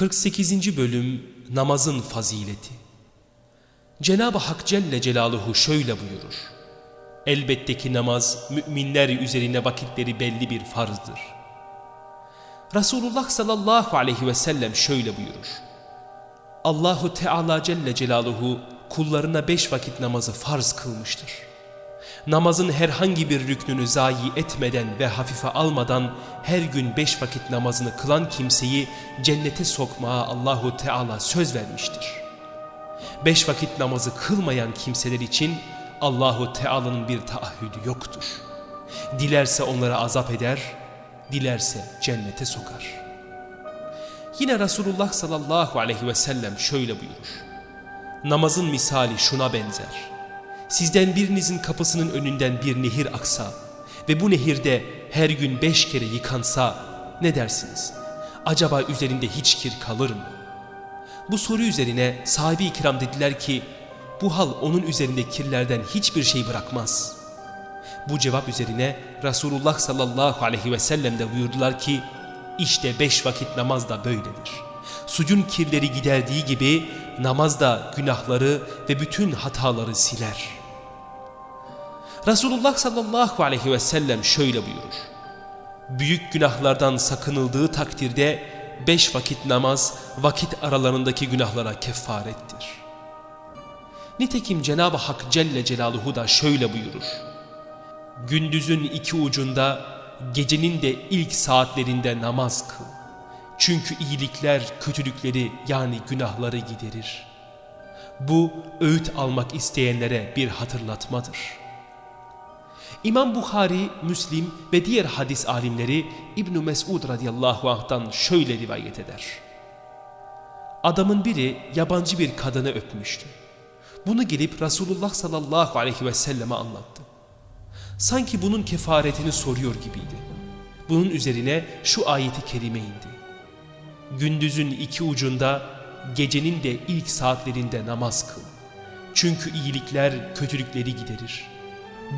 48. Bölüm Namazın Fazileti Cenab-ı Hak Celle Celaluhu şöyle buyurur. Elbette ki namaz müminler üzerine vakitleri belli bir farzdır. Resulullah sallallahu aleyhi ve sellem şöyle buyurur. Allahu Teala Celle Celaluhu kullarına beş vakit namazı farz kılmıştır. Namazın herhangi bir rüknünü zayi etmeden ve hafife almadan her gün beş vakit namazını kılan kimseyi cennete sokmaya Allahu Teala söz vermiştir. Beş vakit namazı kılmayan kimseler için Allahu Teala'nın bir taahhüdü yoktur. Dilerse onlara azap eder, dilerse cennete sokar. Yine Resulullah sallallahu aleyhi ve sellem şöyle buyurur. Namazın misali şuna benzer. Sizden birinizin kapısının önünden bir nehir aksa ve bu nehirde her gün beş kere yıkansa ne dersiniz? Acaba üzerinde hiç kir kalır mı? Bu soru üzerine sahibi kiram dediler ki bu hal onun üzerinde kirlerden hiçbir şey bırakmaz. Bu cevap üzerine Resulullah sallallahu aleyhi ve sellem de buyurdular ki işte beş vakit namaz da böyledir. Sucun kirleri giderdiği gibi namaz da günahları ve bütün hataları siler.'' Resulullah sallallahu aleyhi ve sellem şöyle buyurur. Büyük günahlardan sakınıldığı takdirde beş vakit namaz vakit aralarındaki günahlara kefarettir. Nitekim Cenab-ı Hak Celle Celaluhu da şöyle buyurur. Gündüzün iki ucunda gecenin de ilk saatlerinde namaz kıl. Çünkü iyilikler kötülükleri yani günahları giderir. Bu öğüt almak isteyenlere bir hatırlatmadır.'' İmam Bukhari, Müslim ve diğer hadis alimleri İbn Mesud radıyallahu anh'tan şöyle rivayet eder. Adamın biri yabancı bir kadını öpmüştü. Bunu gelip Resulullah sallallahu aleyhi ve selleme anlattı. Sanki bunun kefaretini soruyor gibiydi. Bunun üzerine şu ayeti kerime indi. Gündüzün iki ucunda, gecenin de ilk saatlerinde namaz kıl. Çünkü iyilikler kötülükleri giderir.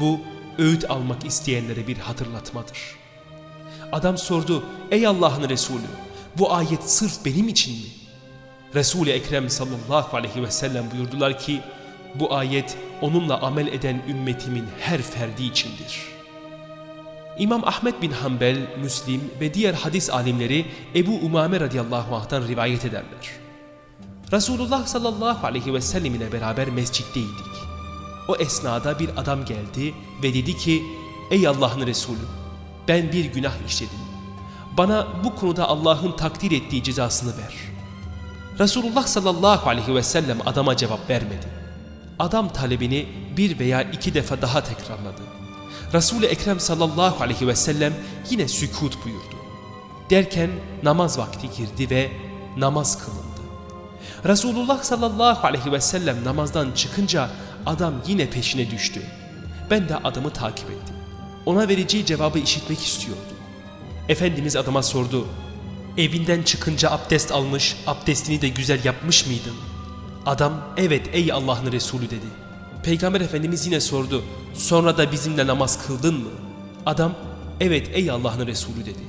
Bu öğüt almak isteyenlere bir hatırlatmadır. Adam sordu, ey Allah'ın Resulü bu ayet sırf benim için mi? Resul-i Ekrem sallallahu aleyhi ve sellem buyurdular ki, bu ayet onunla amel eden ümmetimin her ferdi içindir. İmam Ahmet bin Hanbel, Müslim ve diğer hadis alimleri Ebu Umame radıyallahu anh'tan rivayet ederler. Resulullah sallallahu aleyhi ve sellem ile beraber mescitteydik. O esnada bir adam geldi ve dedi ki ey Allah'ın Resulü ben bir günah işledim. Bana bu konuda Allah'ın takdir ettiği cezasını ver. Resulullah sallallahu aleyhi ve sellem adama cevap vermedi. Adam talebini bir veya iki defa daha tekrarladı. Resul-i Ekrem sallallahu aleyhi ve sellem yine sükut buyurdu. Derken namaz vakti girdi ve namaz kılındı. Resulullah sallallahu aleyhi ve sellem namazdan çıkınca Adam yine peşine düştü. Ben de adamı takip ettim. Ona vereceği cevabı işitmek istiyordu. Efendimiz adama sordu. Evinden çıkınca abdest almış, abdestini de güzel yapmış mıydın? Adam evet ey Allah'ın Resulü dedi. Peygamber Efendimiz yine sordu. Sonra da bizimle namaz kıldın mı? Adam evet ey Allah'ın Resulü dedi.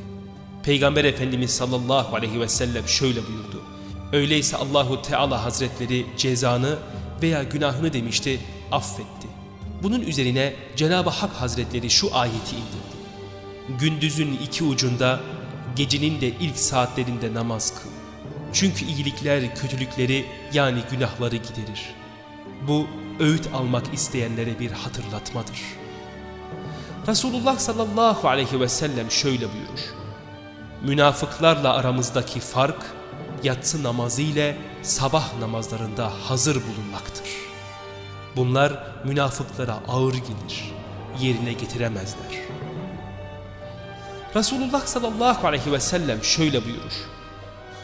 Peygamber Efendimiz sallallahu aleyhi ve sellem şöyle buyurdu. Öyleyse Allahu Teala Hazretleri cezanı veya günahını demişti, affetti. Bunun üzerine Cenab-ı Hak Hazretleri şu ayeti indirdi. Gündüzün iki ucunda, gecenin de ilk saatlerinde namaz kıl. Çünkü iyilikler kötülükleri yani günahları giderir. Bu öğüt almak isteyenlere bir hatırlatmadır. Resulullah sallallahu aleyhi ve sellem şöyle buyurur. Münafıklarla aramızdaki fark, yatsı namazı ile sabah namazlarında hazır bulunmaktır. Bunlar münafıklara ağır gelir, yerine getiremezler. Resulullah sallallahu aleyhi ve sellem şöyle buyurur.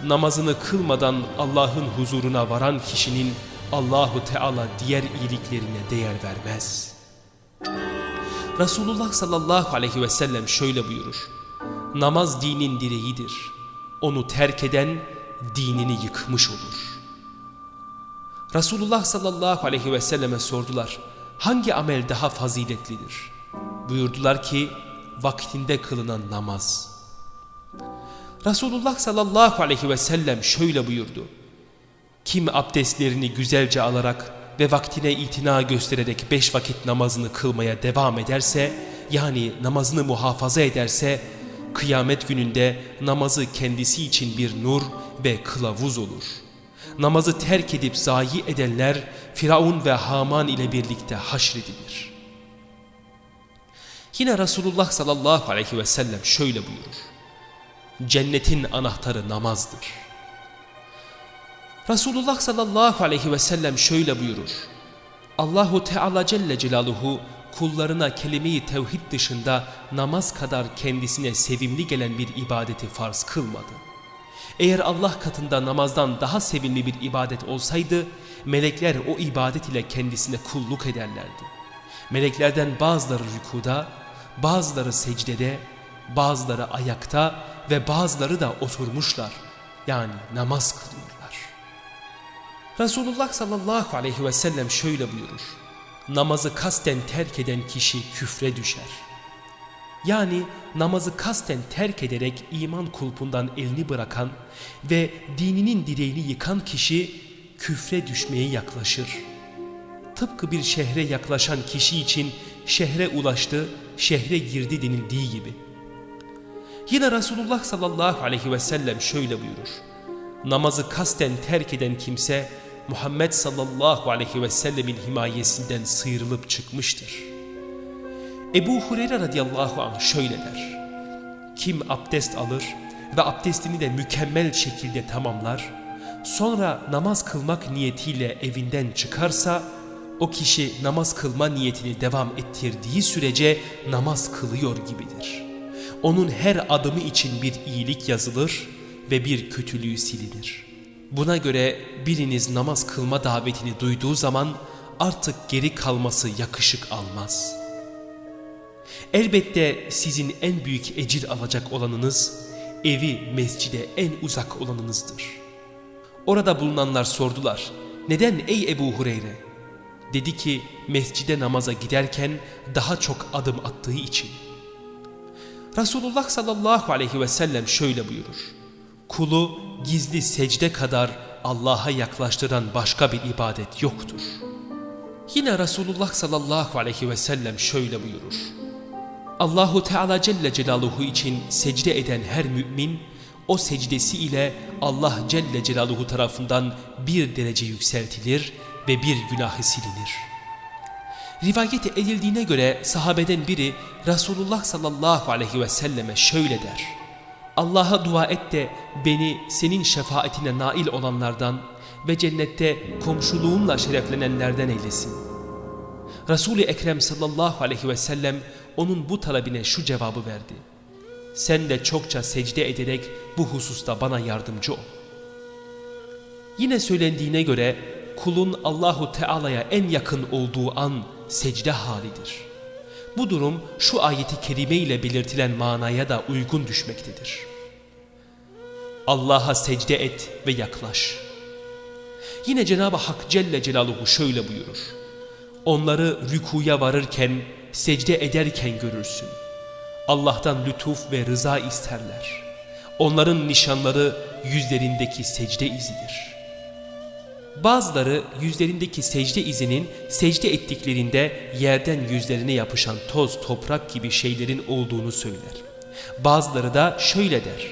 Namazını kılmadan Allah'ın huzuruna varan kişinin Allahu Teala diğer iyiliklerine değer vermez. Resulullah sallallahu aleyhi ve sellem şöyle buyurur. Namaz dinin direğidir. Onu terk eden dinini yıkmış olur. Resulullah sallallahu aleyhi ve selleme sordular. Hangi amel daha faziletlidir? Buyurdular ki vaktinde kılınan namaz. Resulullah sallallahu aleyhi ve sellem şöyle buyurdu. Kim abdestlerini güzelce alarak ve vaktine itina göstererek beş vakit namazını kılmaya devam ederse, yani namazını muhafaza ederse, kıyamet gününde namazı kendisi için bir nur ve kılavuz olur. Namazı terk edip zayi edenler, Firavun ve Haman ile birlikte haşredilir. Yine Resulullah sallallahu aleyhi ve sellem şöyle buyurur. Cennetin anahtarı namazdır. Resulullah sallallahu aleyhi ve sellem şöyle buyurur. Allahu Teala Celle Celaluhu kullarına kelime-i tevhid dışında namaz kadar kendisine sevimli gelen bir ibadeti farz kılmadı. Eğer Allah katında namazdan daha sevimli bir ibadet olsaydı, melekler o ibadet ile kendisine kulluk ederlerdi. Meleklerden bazıları rükuda, bazıları secdede, bazıları ayakta ve bazıları da oturmuşlar. Yani namaz kılıyorlar. Resulullah sallallahu aleyhi ve sellem şöyle buyurur. Namazı kasten terk eden kişi küfre düşer. Yani namazı kasten terk ederek iman kulpundan elini bırakan ve dininin direğini yıkan kişi küfre düşmeye yaklaşır. Tıpkı bir şehre yaklaşan kişi için şehre ulaştı, şehre girdi denildiği gibi. Yine Resulullah sallallahu aleyhi ve sellem şöyle buyurur. Namazı kasten terk eden kimse Muhammed sallallahu aleyhi ve sellemin himayesinden sıyrılıp çıkmıştır. Ebu Hureyre radıyallahu anh şöyle der. Kim abdest alır ve abdestini de mükemmel şekilde tamamlar, sonra namaz kılmak niyetiyle evinden çıkarsa, o kişi namaz kılma niyetini devam ettirdiği sürece namaz kılıyor gibidir. Onun her adımı için bir iyilik yazılır ve bir kötülüğü silinir.'' Buna göre biriniz namaz kılma davetini duyduğu zaman artık geri kalması yakışık almaz. Elbette sizin en büyük ecir alacak olanınız, evi mescide en uzak olanınızdır. Orada bulunanlar sordular, neden ey Ebu Hureyre? Dedi ki mescide namaza giderken daha çok adım attığı için. Resulullah sallallahu aleyhi ve sellem şöyle buyurur kulu gizli secde kadar Allah'a yaklaştıran başka bir ibadet yoktur. Yine Resulullah sallallahu aleyhi ve sellem şöyle buyurur. Allahu Teala Celle Celaluhu için secde eden her mümin o secdesi ile Allah Celle Celaluhu tarafından bir derece yükseltilir ve bir günahı silinir. Rivayet edildiğine göre sahabeden biri Resulullah sallallahu aleyhi ve selleme şöyle der. Allah'a dua et de beni senin şefaatine nail olanlardan ve cennette komşuluğunla şereflenenlerden eylesin. Resul-i Ekrem sallallahu aleyhi ve sellem onun bu talebine şu cevabı verdi. Sen de çokça secde ederek bu hususta bana yardımcı ol. Yine söylendiğine göre kulun Allahu Teala'ya en yakın olduğu an secde halidir. Bu durum şu ayeti kerime ile belirtilen manaya da uygun düşmektedir. Allah'a secde et ve yaklaş. Yine Cenab-ı Hak Celle Celaluhu şöyle buyurur. Onları rükuya varırken, secde ederken görürsün. Allah'tan lütuf ve rıza isterler. Onların nişanları yüzlerindeki secde izidir. Bazıları yüzlerindeki secde izinin secde ettiklerinde yerden yüzlerine yapışan toz, toprak gibi şeylerin olduğunu söyler. Bazıları da şöyle der.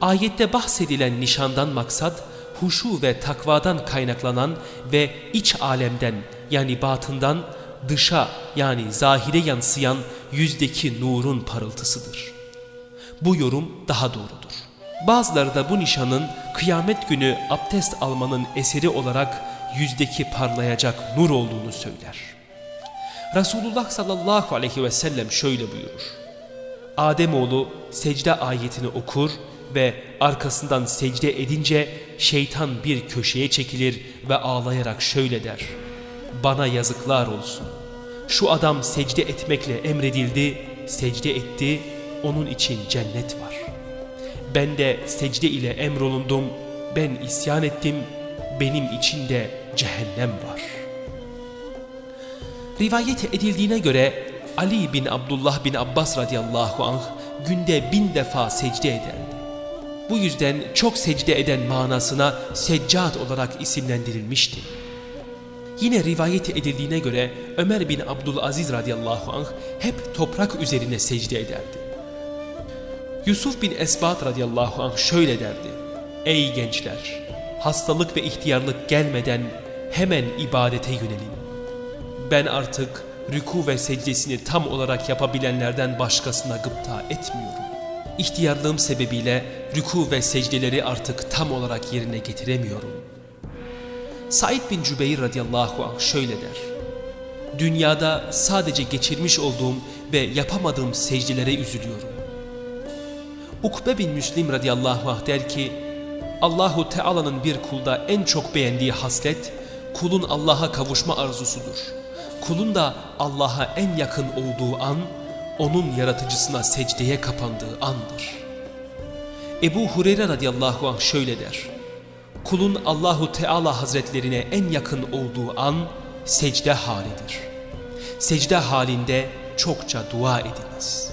Ayette bahsedilen nişandan maksat huşu ve takvadan kaynaklanan ve iç alemden yani batından dışa yani zahire yansıyan yüzdeki nurun parıltısıdır. Bu yorum daha doğrudur. Bazıları da bu nişanın kıyamet günü abdest almanın eseri olarak yüzdeki parlayacak nur olduğunu söyler. Resulullah sallallahu aleyhi ve sellem şöyle buyurur. Ademoğlu secde ayetini okur ve arkasından secde edince şeytan bir köşeye çekilir ve ağlayarak şöyle der. Bana yazıklar olsun. Şu adam secde etmekle emredildi, secde etti, onun için cennet var. Ben de secde ile emrolundum, ben isyan ettim, benim için de cehennem var. Rivayet edildiğine göre Ali bin Abdullah bin Abbas radıyallahu anh günde bin defa secde ederdi. Bu yüzden çok secde eden manasına seccat olarak isimlendirilmişti. Yine rivayet edildiğine göre Ömer bin Abdülaziz radıyallahu anh hep toprak üzerine secde ederdi. Yusuf bin Esbat radıyallahu anh şöyle derdi. Ey gençler! Hastalık ve ihtiyarlık gelmeden hemen ibadete yönelin. Ben artık rüku ve secdesini tam olarak yapabilenlerden başkasına gıpta etmiyorum. İhtiyarlığım sebebiyle rüku ve secdeleri artık tam olarak yerine getiremiyorum. Said bin Cübeyr radıyallahu anh şöyle der. Dünyada sadece geçirmiş olduğum ve yapamadığım secdelere üzülüyorum. Ukbe bin Müslim radıyallahu anh der ki, Allahu Teala'nın bir kulda en çok beğendiği haslet, kulun Allah'a kavuşma arzusudur. Kulun da Allah'a en yakın olduğu an, onun yaratıcısına secdeye kapandığı andır. Ebu Hureyre radıyallahu anh şöyle der. Kulun Allahu Teala hazretlerine en yakın olduğu an secde halidir. Secde halinde çokça dua ediniz.''